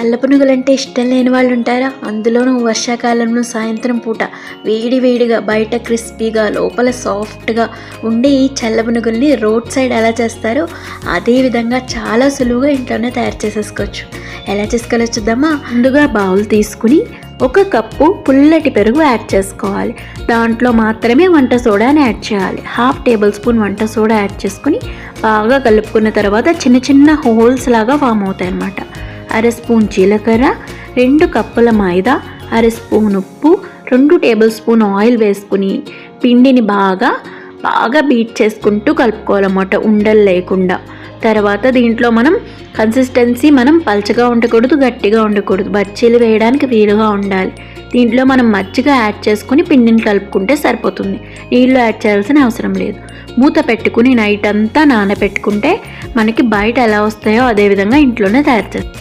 చల్లపునుగులంటే ఇష్టం లేని వాళ్ళు ఉంటారా అందులోనూ వర్షాకాలంలో సాయంత్రం పూట వేడి వేడిగా బయట క్రిస్పీగా లోపల సాఫ్ట్గా ఉండే ఈ చల్లపునుగుల్ని రోడ్ సైడ్ ఎలా చేస్తారో అదేవిధంగా చాలా సులువుగా ఇంట్లోనే తయారు చేసేసుకోవచ్చు. ఎలా చేసుకోవాలో చూద్దామా? ముందుగా బౌల్ తీసుకుని ఒక కప్పు పుల్లటి పెరుగు యాడ్ చేసుకోవాలి. దాంట్లో మాత్రమే వంట సోడాని యాడ్ చేయాలి. హాఫ్ టేబుల్ స్పూన్ వంట సోడా యాడ్ చేసుకుని బాగా కలుపుకున్న తర్వాత చిన్న చిన్న హోల్స్ లాగా ఫామ్ అవుతాయి అన్నమాట అర స్పూన్ జీలకర్ర రెండు కప్పుల మైదా అర స్పూన్ ఉప్పు రెండు టేబుల్ స్పూన్ ఆయిల్ వేసుకుని పిండిని బాగా బాగా బీట్ చేసుకుంటూ కలుపుకోవాలన్నమాట ఉండలు లేకుండా. తర్వాత దీంట్లో మనం కన్సిస్టెన్సీ మనం పల్చగా ఉండకూడదు గట్టిగా ఉండకూడదు. బచ్చీలు వేయడానికి వీలుగా ఉండాలి. దీంట్లో మనం మజ్జిగ యాడ్ చేసుకుని పిండిని కలుపుకుంటే సరిపోతుంది. నీళ్ళు యాడ్ చేయాల్సిన అవసరం లేదు. మూత పెట్టుకుని నైట్ అంతా నానబెట్టుకుంటే మనకి బయట ఎలా వస్తాయో అదే విధంగా ఇంట్లోనే తయారు చేస్తాం